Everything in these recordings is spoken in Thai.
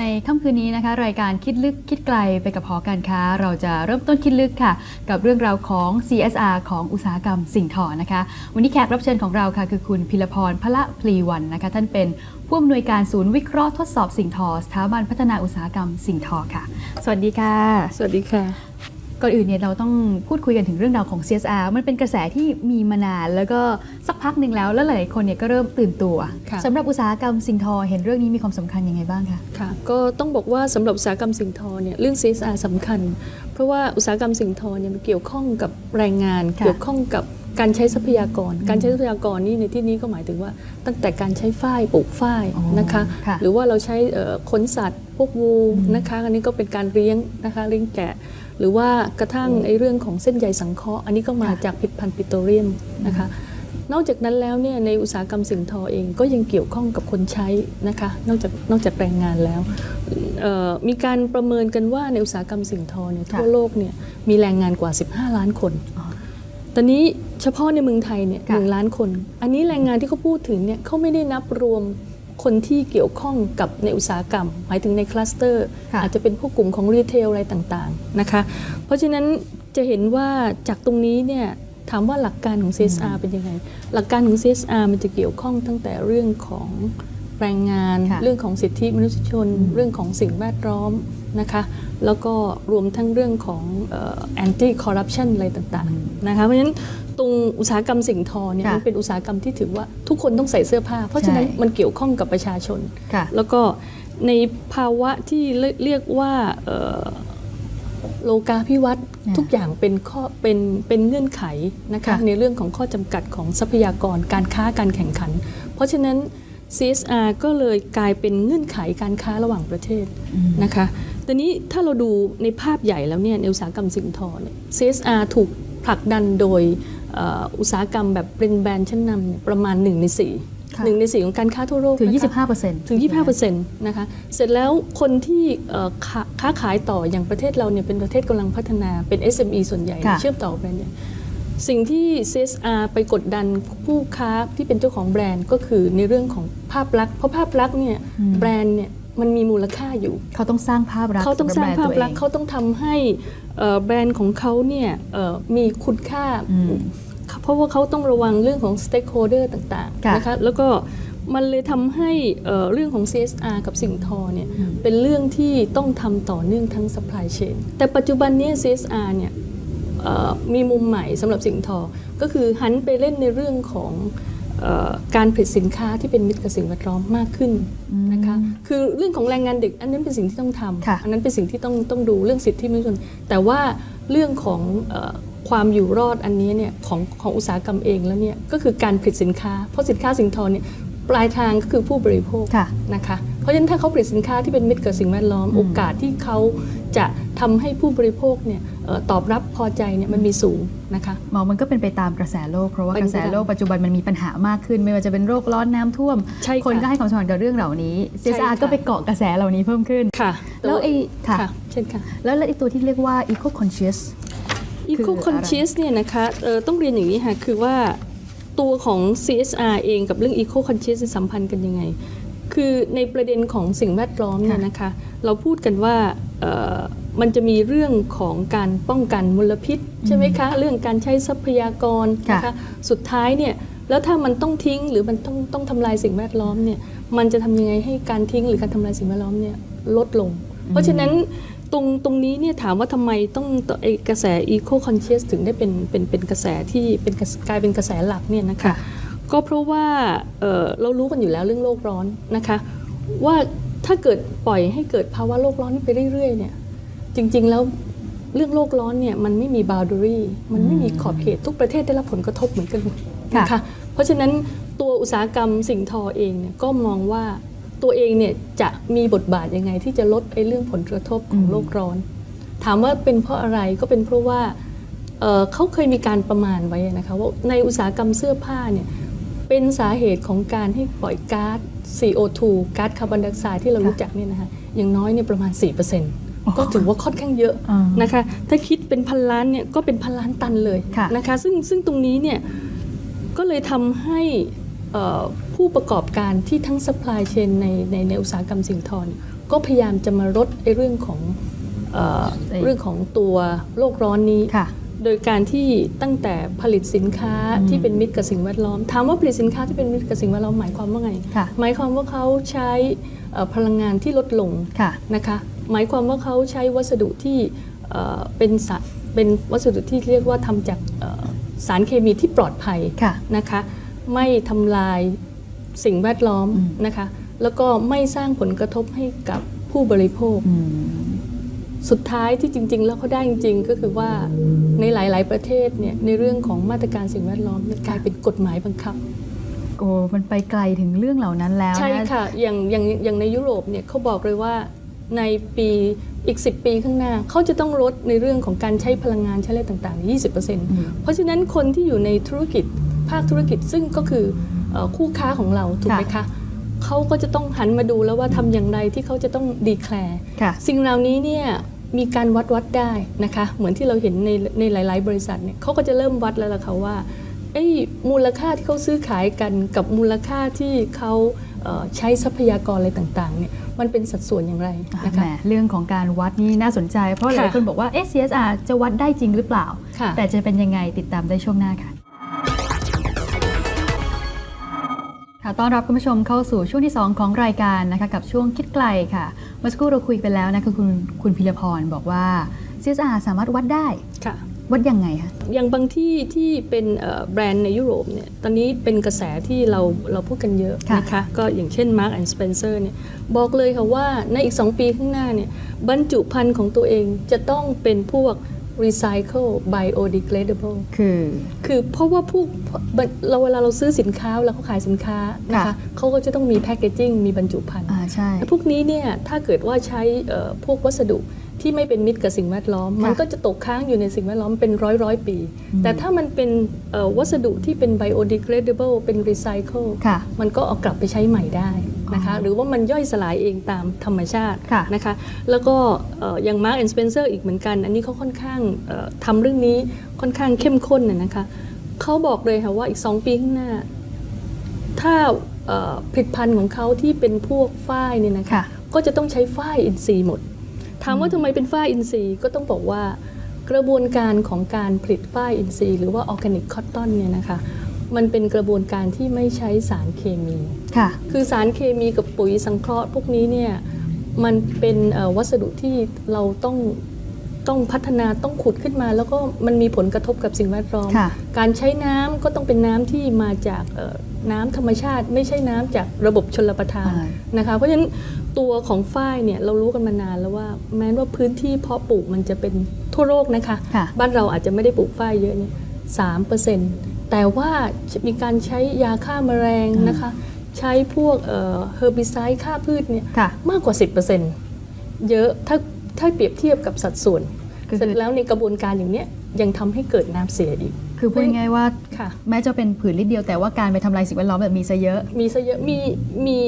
ในค่ำคืนนี้นะคะ รายการคิดลึกคิดไกลไปกับหอการค้า เราจะเริ่มต้นคิดลึกค่ะ กับเรื่องราวของ CSR ของอุตสาหกรรมสิ่งทอนะคะ วันนี้แขกรับเชิญของเราค่ะ คือคุณพิรพรพละพลีวันนะคะ ท่านเป็นผู้อำนวยการศูนย์วิเคราะห์ทดสอบสิ่งทอสถาบันพัฒนาอุตสาหกรรมสิ่งทอค่ะ สวัสดีค่ะ สวัสดีค่ะ ก่อนอื่นเนี่ยเราต้องพูดคุยกันถึงเรื่องราวของ CSR มันเป็นกระแสที่มีมานานแล้วก็สักพักหนึ่งแล้ว แล้วหลายๆคนเนี่ยก็เริ่มตื่นตัวค่ะสำหรับอุตสาหกรรมสิ่งทอเห็นเรื่องนี้มีความสำคัญยังไงบ้างคะค่ะก็ต้องบอกว่าสำหรับอุตสาหกรรมสิ่งทอเนี่ยเรื่อง CSR สำคัญ เพราะว่าอุตสาหกรรมสิ่งทอเนี่ยมันเกี่ยวข้องกับแรงงานค่ะเกี่ยวข้องกับการใช้ทรัพยากร การใช้ทรัพยากรนี่ในที่นี้ก็หมายถึงว่า ตั้งแต่การใช้ฝ้ายปลูกฝ้ายอ๋อนะคะค่ะหรือว่าเราใช้เอ่อขนสัตว์พวกวูลนะคะอันนี้ก็เป็นการเลี้ยงนะคะเลี้ยงแกะ หรือว่ากระทั่งไอ้เรื่องของเส้นใยสังเคราะห์อันนี้ก็มาค่ะจากผลิตภัณฑ์ปิโตรเลียมนะคะนอกจากนั้นแล้วเนี่ยในอุตสาหกรรมสิ่งทอเองก็ยังเกี่ยวข้องกับคนใช้นะคะนอกจากนอกจากแรงงานแล้วเอ่อมีการประเมินกันว่าในอุตสาหกรรมสิ่งทอเนี่ยค่ะทั่วโลกเนี่ยมีแรงงานกว่า 15 ล้านคนอ๋อตอนนี้เฉพาะในเมืองไทยเนี่ยค่ะหนึ่งล้านคน อันนี้แรงงานที่เขาพูดถึงเนี่ยเขาไม่ได้นับรวม คนที่เกี่ยวข้องกับในอุตสาหกรรม หมายถึงในคลัสเตอร์ค่ะอาจจะเป็นพวกกลุ่มของรีเทลอะไรต่างๆนะคะ เพราะฉะนั้นจะเห็นว่าจากตรงนี้เนี่ยถามว่าหลักการของ CSR เป็นยังไง หลักการของ CSR มันจะเกี่ยวข้องตั้งแต่เรื่องของ แรงงานค่ะเรื่องของสิทธิมนุษยชนอืมเรื่องของสิ่งแวดล้อมนะคะแล้วก็รวมทั้งเรื่องของเอ่อ anti corruption อะไรต่างๆนะคะเพราะฉะนั้นตรงอุตสาหกรรมสิ่งทอเนี่ยค่ะมันเป็นอุตสาหกรรมที่ถือว่าทุกคนต้องใส่เสื้อผ้า เพราะฉะนั้นใช่มันเกี่ยวข้องกับประชาชนค่ะแล้วก็ในภาวะที่เรียกว่าเอ่อโลกาภิวัตน์ค่ะทุกอย่างเป็นข้อเป็นเป็นเงื่อนไขนะคะค่ะในเรื่องของข้อจำกัดของทรัพยากรการค้าการแข่งขัน เพราะฉะนั้น CSR ก็เลยกลายเป็นเงื่อนไขการค้าระหว่างประเทศนะคะตอนนี้ถ้าเราดูในภาพใหญ่แล้วเนี่ยในอุตสาหกรรมสิ่งทอเนี่ย CSR ถูกผลักดันโดยเอ่ออุตสาหกรรมแบบเป็นแบรนด์ชั้นนำเนี่ยประมาณ 1 ใน4ค่ะ1ใน4ของการค้าทั่วโลกถึงนะคะ25%ถึง 25%นะคะ เสร็จแล้วคนที่เอ่อค้าค้าขายต่ออย่างประเทศเราเนี่ยเป็นประเทศกำลังพัฒนาเป็น SME ส่วนใหญ่ค่ะเชื่อมต่อแบรนด์เนี่ย สิ่งที่ CSR ไปกดดันผู้ค้าที่เป็นเจ้าของแบรนด์ก็คือในเรื่องของภาพลักษณ์เพราะภาพลักษณ์เนี่ยแบรนด์เนี่ยมันมีมูลค่าอยู่ เขาต้องสร้างภาพลักษณ์เขาต้องสร้างำหบภาพแบนด์ลักษณ์ตัวเองเขาต้องทำให้เอ่อแบรนด์ของเขาเนี่ยเอ่อมีคุณค่าอืมเพราะว่าเขาต้องระวังเรื่องของ stakeholder ต่างค่ะๆนะคะแล้วก็มันเลยทำให้เอ่อเรื่องของ CSR กับสิ่งทอเนี่ยเป็นเรื่องที่ต้องทำต่อเนื่องทั้ง supply chain แต่ปัจจุบันเนี้ CSR เนี่ยเอ่อ มีมุมใหม่สำหรับสิ่งทอ ก็คือหันไปเล่นในเรื่องของเออการผลิตสินค้าที่เป็นมิตรกับสิ่งแวดล้อมมากขึ้นนะคะคือเรื่องของแรงงานเด็กอันนั้นเป็นสิ่งที่ต้องทค่ะำอันนั้นเป็นสิ่งที่ต้องต้องดูเรื่องสิทธิมนุษยชน แต่ว่าเรื่องของเออความอยู่รอดอันนี้เนี่ยของของอุตสาหกรรมเองแล้วเนี่ยก็คือการผลิตสินค้า เพราะสินค้าสิ่งทอเนี่ยปลายทางก็คือผู้บริโภคค่ะนะคะเพราะฉะนั้นถ้าเขาผลิตสินค้าที่เป็นมิตรกับสิ่งแวดล้อม โอกาสที่เขาจะทำให้ผู้บริโภคเนี่ยเอ่อ ตอบรับพอใจเนี่ยมันมีสูงนะคะมองมันก็เป็นไปตามกระแสโลกเพราะว่าเป็นกไประแสโลกปัจจุบันมันมีปัญหามากขึ้น ไม่ว่าจะเป็นโรคร้อนน้ำท่วมใช่ค่ะคนก็ให้ความสำคัญกับเรื่องเหล่านี้ใช่ CSR ค่ะก็ไปเกาะกระแสเหล่านี้เพิ่มขึ้นค่ะแล้วไอ้ค่ะค่ะเช่นค่ะแล้วแล้วไอ้ตัวที่เรียกว่า eco conscious Eco คืออะไร Conscious เนี่ยนะคะเอ่อต้องเรียนอย่างนี้ค่ะคือว่าตัวของ CSR เองกับเรื่อง Eco Conscious สัมพันธ์กันยังไง คือในประเด็นของสิ่งแวดล้อมเนี่ยนะคะเราพูดกันว่าเอ่อ มันจะมีเรื่องของการป้องกันมลพิษใช่ไหมคะ เรื่องการใช้ทรัพยากรนะคะสุดท้ายเนี่ยแล้วถ้ามันต้องทิ้งหรือมันต้องต้องทำลายสิ่งแวดล้อมเนี่ยมันจะทำยังไงให้การทิ้งหรือการทำลายสิ่งแวดล้อมเนี่ยลดลง เพราะฉะนั้นตรงตรงนี้เนี่ยถามว่าทำไมต้องไอกระแส eco conscious ถึงได้เป็นเป็นเป็นกระแสที่เป็นกระแสกลายเป็นกระแสหลักเนี่ยนะคะค่ะก็เพราะว่าเอ่อเรารู้กันอยู่แล้วเรื่องโลกร้อนนะคะ ว่าถ้าเกิดปล่อยให้เกิดภาวะโลกร้อนนี้ไปเรื่อยๆเนี่ย จริง ๆ แล้วเรื่องโลกร้อนเนี่ยมันไม่มี boundary มันไม่มีขอบเขตทุกประเทศได้รับผลกระทบเหมือนกันหมดค่ะนะคะเพราะฉะนั้นตัวอุตสาหกรรมสิ่งทอเองเนี่ยก็มองว่าตัวเองเนี่ยจะมีบทบาทยังไงที่จะลดไอ้เรื่องผลกระทบของโลกร้อน ถามว่าเป็นเพราะอะไรก็เป็นเพราะว่าเอ่อเขาเคยมีการประมาณไว้นะคะว่าในอุตสาหกรรมเสื้อผ้าเนี่ยเป็นสาเหตุของการให้ปล่อยก๊าซ CO2 ก๊าซคาร์บอนไดออกไซด์ที่เราค่ะรู้จักเนี่ยนะคะอย่างน้อยเนี่ยประมาณ 4% ก็ถือว่าค่อนข้างเยอะอ่านนะคะ ถ้าคิดเป็นพันล้านเนี่ยก็เป็นพันล้านตันเลยค่ะนะคะ ซึ่งซึ่งตรงนี้เนี่ยก็เลยทำให้เอ่อผู้ประกอบการที่ทั้ง supply chain ในในในอุตสาหกรรมสิ่งทอเนี่ยก็พยายามจะมาลดไอ้เรื่องของเอ่อเอ่ยเรื่องของตัวโลกร้อนนี้ค่ะโดยการที่ตั้งแต่ผลิตสินค้าอืมที่เป็นมิตรกับสิ่งแวดล้อม ถามว่าผลิตสินค้าที่เป็นมิตรกับสิ่งแวดล้อมหมายความว่าไงค่ะหมายความว่าเขาใช้เอ่อพลังงานที่ลดลงค่ะนะคะ หมายความว่าเขาใช้วัสดุที่เอ่อเป็นสารเป็นวัสดุที่เรียกว่าทำจากเอ่อสารเคมีที่ปลอดภัยค่ะนะคะ ไม่ทำลายสิ่งแวดล้อมอืมนะคะ แล้วก็ไม่สร้างผลกระทบให้กับผู้บริโภคอืมสุดท้ายที่จริง ๆ แล้วเขาได้จริง ๆ ก็คือว่าในหลาย ๆ ประเทศเนี่ยในเรื่องของมาตรการสิ่งแวดล้อมเนี่ยกลายเป็นกฎหมายบังคับโอ้มันไปไกลถึงเรื่องเหล่านั้นแล้วใช่นะค่ะอย่างอย่างอย่างในยุโรปเนี่ยเขาบอกเลยว่า ในปีอีก 10 ปีข้างหน้า เขาจะต้องลดในเรื่องของการใช้พลังงานใช้อะไรต่างๆ 20%อืมเพราะฉะนั้นคนที่อยู่ในธุรกิจภาคธุรกิจซึ่งก็คือเอ่อคู่ค้าของเราถูกไหมคะเขาก็จะต้องหันมาดูแล้วว่าทำอย่างไรที่เขาจะต้องดีแคลร์ค่ะสิ่งเหล่านี้เนี่ยมีการวัดวัดได้นะคะ เหมือนที่เราเห็นในในหลาย ๆ บริษัทเนี่ยเขาก็จะเริ่มวัดแล้วล่ะค่ะว่าไอ้มูลค่าที่เขาซื้อขายกันกับมูลค่าที่เขาเอ่อ ใช้ทรัพยากรอะไรต่างๆเนี่ยมันเป็นสัดส่วนอย่างไรนะแหมคะเรื่องของการวัดนี่น่าสนใจ เพราะหลายค่ะคนบอกว่าเอ๊ะ CSR จะวัดได้จริงหรือเปล่าค่ะแต่จะเป็นยังไงติดตามได้ช่วงหน้าค่ะค่ะต้อนรับคุณผู้ชมเข้าสู่ช่วงที่ 2 ของรายการนะคะกับช่วงคิดไกลค่ะเมื่อสักครู่เราคุยไปแล้วนะคะคุณคุณพิรพรบอกว่า CSR สามารถวัดได้ค่ะ วัดยังไงคะอย่างบางที่ที่เป็นเอ่อแบรนด์ในยุโรปเนี่ยตอนนี้เป็นกระแสที่เราเราพูดกันเยอะค่ะนะคะก็อย่างเช่น Mark and Spencer เนี่ยบอกเลยค่ะว่าในอีก 2 ปีข้างหน้าเนี่ยบรรจุภัณฑ์ของตัวเองจะต้องเป็นพวก recycle biodegradable คือ คือเพราะว่าพวกเราเวลาเราซื้อสินค้าเวลาเขาขายสินค้านะคะค่ะเขาก็จะต้องมีแพ c เกจิ้งมีบรรจุภัณฑ์อ่าใช่แต่พวกนี้เนี่ยถ้าเกิดว่าใช้เอ่อพวกวัสดุที่ไม่เป็นมิตรกับสิ่งแวดล้อมค่ะมันก็จะตกค้างอยู่ในสิ่งแวดล้อมเป็นร้อยร้อยปี แต่ถ้ามันเป็นเอ่อวัสดุที่เป็น biodegradable เป็น recycle ค่ะมันก็เอากลับไปใช้ใหม่ได้นะคะอ๋อหรือว่ามันย่อยสลายเองตามธรรมชาติค่ะนะคะแล้วก็เอ่ออย่าง Mark and Spencer อีกเหมือนกัน อันนี้เขาค่อนข้างเอ่อทำเรื่องนี้ค่อนข้างเข้มข้นน่ะนะคะเขาบอกเลยค่ะว่าอีก 2 ปีข้างหน้า ถ้าเอ่อ ผลิตภัณฑ์ของเขาที่เป็นพวกฝ้ายเนี่ยนะคะค่ะก็จะต้องใช้ฝ้ายอินทรีย์หมด ถามว่าทำไมเป็นฝ้ายอินทรีย์ก็ต้องบอกว่ากระบวนการของการผลิตฝ้ายอินทรีย์ หรือว่าออร์แกนิกคอตตอนเนี่ยนะคะมันเป็นกระบวนการที่ไม่ใช้สารเคมีค่ะคือสารเคมีกับปุ๋ยสังเคราะห์พวกนี้เนี่ยมันเป็นเอ่อวัสดุที่เราต้องต้องพัฒนาต้องขุดขึ้นมา แล้วก็มันมีผลกระทบกับสิ่งแวดล้อมค่ะการใช้น้ำก็ต้องเป็นน้ำที่มาจากเอ่อ น้ำธรรมชาติไม่ใช่น้ำจากระบบชลประทานอ่านะคะเพราะฉะนั้นตัวของฝ้ายเนี่ยเรารู้กันมานานแล้วว่า แม้ว่าพื้นที่เพาะปลูกมันจะเป็นทั่วโลกนะคะค่ะบ้านเราอาจจะไม่ได้ปลูกฝ้ายเยอะเนี่ยสามเปอร์เซ็นต์แต่ว่ามีการใช้ยาฆ่าแมลงนะคะ ใช้พวกเฮอร์บิไซด์ฆ่าพืชเนี่ยค่ะมากกว่า 10%เยอะถ้าถ้าเปรียบเทียบกับสัดส่วนคือเสร็จแล้วในกระบวนการอย่างเนี้ยยังทำให้เกิดน้ำเสียอีก คือพูดง่ายๆว่าค่ะ แม้จะเป็นผืนนิดเดียวแต่ว่าการไปทำลายสิ่งแวดล้อมแบบมีซะเยอะ มีซะเยอะมีมี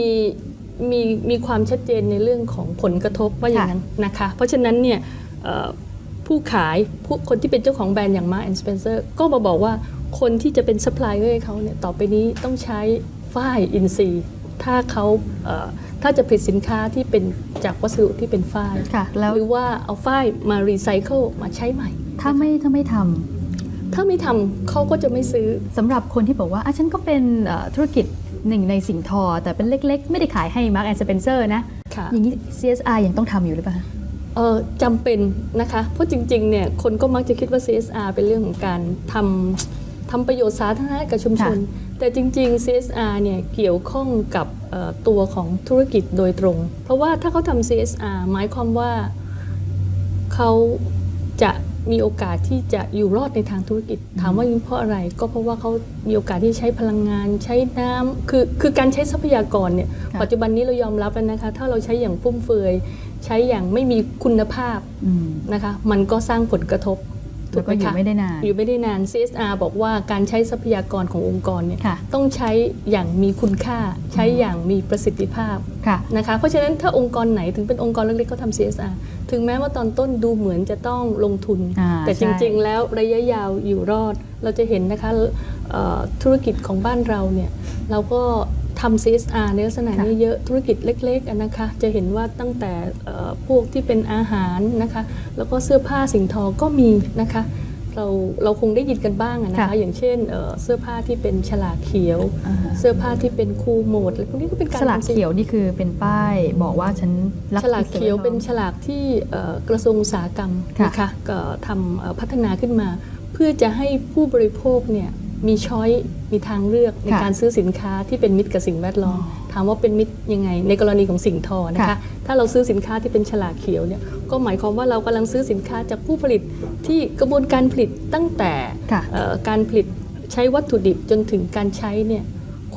มีมีความชัดเจนในเรื่องของผลกระทบว่าอย่างนั้นนะคะ เพราะฉะนั้นเนี่ยเอ่อผู้ขายผู้คนที่เป็นเจ้าของแบรนด์อย่าง Mark and Spencer ก็มาบอกว่าคนที่จะเป็นซัพพลายเออร์ให้เขาเนี่ยต่อไปนี้ต้องใช้ฝ้ายอินทรีย์ถ้าเขาเอ่อถ้าจะผลิตสินค้าที่เป็นจากวัสดุที่เป็นฝ้ายค่ะแล้วหรือว่าเอาฝ้ายมารีไซเคิลมาใช้ใหม่ ถ้าไม่ถ้าไม่ทำ ถ้าไม่ทำเขาก็จะไม่ซื้อสำหรับคนที่บอกว่าอะฉันก็เป็นเอ่อธุรกิจหนึ่งในสิ่งทอ แต่เป็นเล็ก ๆ ไม่ได้ขายให้ Mark and Spencer นะค่ะอย่างนี้ CSR ยังต้องทำอยู่หรือเปล่าเออจำเป็นนะคะ เพราะจริงๆเนี่ยคนก็มักจะคิดว่า CSR เป็นเรื่องของการทำทำประโยชน์สาธารณะกับชุมชน แต่จริงๆ CSR เนี่ยเกี่ยวข้องกับเอ่อตัวของธุรกิจโดยตรง เพราะว่าถ้าเขาทำ CSR หมายความว่าเขาจะ มีโอกาสที่จะอยู่รอดในทางธุรกิจ ถามว่าเพราะอะไร ก็เพราะว่าเขามีโอกาสที่ใช้พลังงานใช้น้ำคือคือการใช้ทรัพยากรเนี่ยค่ะปัจจุบันนี้เรายอมรับแล้วนะคะ ถ้าเราใช้อย่างฟุ่มเฟือย ใช้อย่างไม่มีคุณภาพอืมนะคะ มันก็สร้างผลกระทบ ถูแล้วกไหก็มอยู่คะไม่ได้นาน อยู่ไม่ได้นาน CSR บอกว่าการใช้ทรัพยากรขององค์กรเนี่ยค่ะต้องใช้อย่างมีคุณค่า ใช้อย่างมีประสิทธิภาพค่ะนะคะเพราะฉะนั้นถ้าองค์กรไหนถึงเป็นองค์กรเล็กๆเขาทำ CSR ถึงแม้ว่าตอนต้นดูเหมือนจะต้องลงทุนอ่าแต่ใช่จริงๆ แล้วระยะยาวอยู่รอด เราจะเห็นนะคะเอ่อธุรกิจของบ้านเราเนี่ยเราก็ ทำ CSR ในลักษณะนี้เยอะธุรกิจเล็กๆอะนะคะ จะเห็นว่าตั้งแต่เอ่อพวกที่เป็นอาหารนะคะ แล้วก็เสื้อผ้าสิ่งทอก็มีนะคะ เราเราคงได้ยินกันบ้างอะนะคะค่ะอย่างเช่นเอ่อเสื้อผ้าที่เป็นฉลากเขียวอ่าฮะเสื้อผ้าที่เป็นคูลโหมดอะไรพวกนี้ก็เป็นการฉลากทำเขียวนี่คือเป็นป้ายบอกว่าฉันรักฉลากเขียวสิ่งแวดล้อมเป็นฉลากที่เอ่อกระทรวงอุตสาหกรรมค่ะนะคะก็ทำเอ่อพัฒนาขึ้นมา เพื่อจะให้ผู้บริโภคเนี่ย มีช้อยมีทางเลือกในค่ะการซื้อสินค้าที่เป็นมิตรกับสิ่งแวดล้อมถามว่าเป็นมิตรยังไง ในกรณีของสิ่งทอนะคะค่ะถ้าเราซื้อสินค้าที่เป็นฉลากเขียวเนี่ยก็หมายความว่าเรากำลังซื้อสินค้าจากผู้ผลิตที่กระบวนการผลิตตั้งแต่ค่ะเอ่อการผลิตใช้วัตถุดิบจนถึงการใช้เนี่ย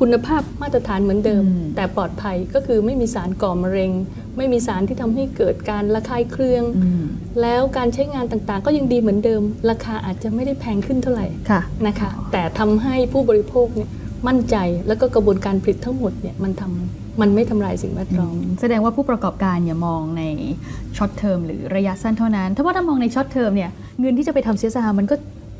คุณภาพมาตรฐานเหมือนเดิมอืมแต่ปลอดภัยก็คือไม่มีสารก่อมะเร็ง ไม่มีสารที่ทำให้เกิดการระคายเคืองอืมแล้วการใช้งานต่างๆ ก็ยังดีเหมือนเดิม ราคาอาจจะไม่ได้แพงขึ้นเท่าไหร่ค่ะนะคะ แต่ทำให้ผู้บริโภคเนี่ยมั่นใจแล้วก็กระบวนการผลิตทั้งหมดเนี่ยมันทำมันไม่ทำลายสิ่งแวดล้อม แสดงว่าผู้ประกอบการอย่ามองในช็อตเทอมหรือระยะสั้นเท่านั้น ถ้าว่าถ้ามองในช็อตเทอมเนี่ยเงินที่จะไปทำ CSR มันก็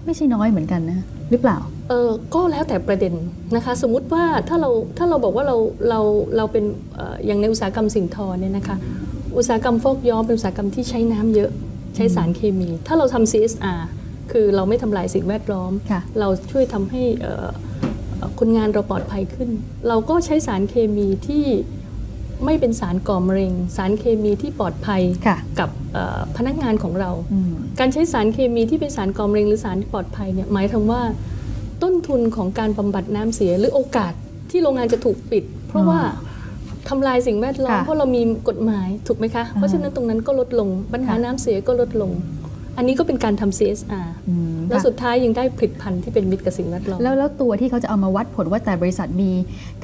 ไม่ใช่น้อยเหมือนกันนะหรือเปล่า เออก็แล้วแต่ประเด็นนะคะ สมมุติว่าถ้าเราถ้าเราบอกว่าเราเราเราเป็นเอออย่างในอุตสาหกรรมสิ่งทอเนี่ยนะคะ อุตสาหกรรมฟอกย้อมเป็นอุตสาหกรรมที่ใช้น้ำเยอะใช้สารเคมี ถ้าเราทำ CSR คือเราไม่ทำลายสิ่งแวดล้อม ค่ะ เราช่วยทำให้เอ่อเอ่อคนงานเราปลอดภัยขึ้น เราก็ใช้สารเคมีที่ ไม่เป็นสารก่อมะเร็ง สารเคมีที่ปลอดภัยค่ะกับเอ่อพนักงานของเราอืมการใช้สารเคมีที่เป็นสารก่อมะเร็งหรือสารที่ปลอดภัยเนี่ยหมายถึงว่า ต้นทุนของการบำบัดน้ำเสีย หรือโอกาสที่โรงงานจะถูกปิด เพราะว่าทำลายสิ่งแวดล้อมค่ะเพราะเรามีกฎหมายถูกไหมคะ เพราะฉะนั้นตรงนั้นก็ลดลงปัญหาค่ะน้ำเสียก็ลดลง อันนี้ก็เป็นการทำ CSR อืมแล้วค่ะสุดท้ายยังได้ผลิตภัณฑ์ที่เป็นมิตรกับสิ่งแวดล้อม แล้วแล้วตัวที่เขาจะเอามาวัดผลว่าแต่บริษัทมี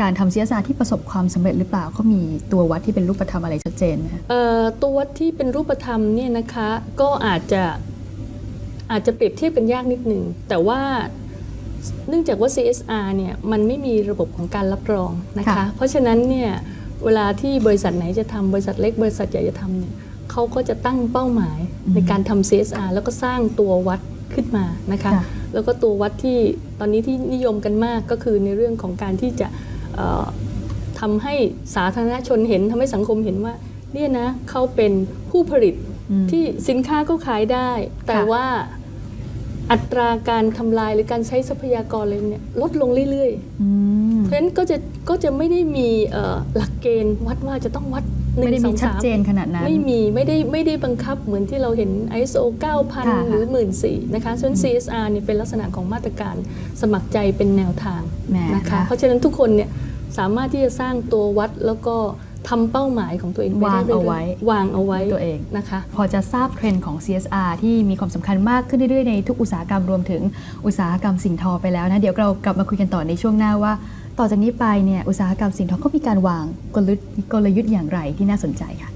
การทำ CSR ที่ประสบความสำเร็จหรือเปล่าเขามีตัววัดที่เป็นรูปธรรมอะไรชัดเจนไหมคะ เอ่อตัววัดที่เป็นรูปธรรมเนี่ยนะคะก็อาจจะอาจจะเปรียบเทียบกันยากนิดหนึ่งแต่ว่าเนื่องจากว่า CSR เนี่ยมันไม่มีระบบของการรับรองนะคะ ค่ะ เพราะฉะนั้นเนี่ยเวลาที่บริษัทไหนจะทำบริษัทเล็กบริษัทใหญ่จะทำเนี่ย เขาก็จะตั้งเป้าหมายในการทำ CSR แล้วก็สร้างตัววัดขึ้นมานะคะค่ะแล้วก็ตัววัดที่ตอนนี้ที่นิยมกันมากก็คือในเรื่องของการที่จะเอ่อทำให้สาธารณชนเห็นทำให้สังคมเห็นว่าเนี่ยนะเขาเป็นผู้ผลิตอืมที่สินค้าก็ขายได้ แต่ค่ะว่าอัตราการทำลายหรือการใช้ทรัพยากรอะไรเนี่ยลดลงเรื่อยอืมๆเพราะฉะนั้นก็จะก็จะไม่ได้มีเอ่อหลักเกณฑ์วัดว่าจะต้องวัดหนึ่ ไม่ได้งสมีองชัดสามเจนขนาดนั้น ไม่มีไม่ได้ไม่ได้บังคับเหมือนที่เราเห็น ISO ค่ะ9000 หรือ 14,000นะคะส่วน CSR เนี่ยเป็นลักษณะของมาตรการสมัครใจเป็นแนวทางแหมนะคะค่ะเพราะฉะนั้นทุกคนเนี่ยสามารถที่จะสร้างตัววัดแล้วก็ทำเป้าหมายของตัวเองไปวางได้รื่ยๆเอาไว้วางเอาไว้ตัวเองนะคะ พอจะทราบเทรนด์ของ CSR ที่มีความสำคัญมากขึ้นเรื่อยๆในทุกอุตสาหกรรมรวมถึงอุตสาหกรรมสิ่งทอไปแล้วนะ เดี๋ยวเรากลับมาคุยกันต่อในช่วงหน้าว่า ต่อจากนี้ไปเนี่ยอุตสาหกรรมสิ่งทอก็มีการวางกลยุทธ์กลยุทธ์อย่างไรที่น่าสนใจค่ะ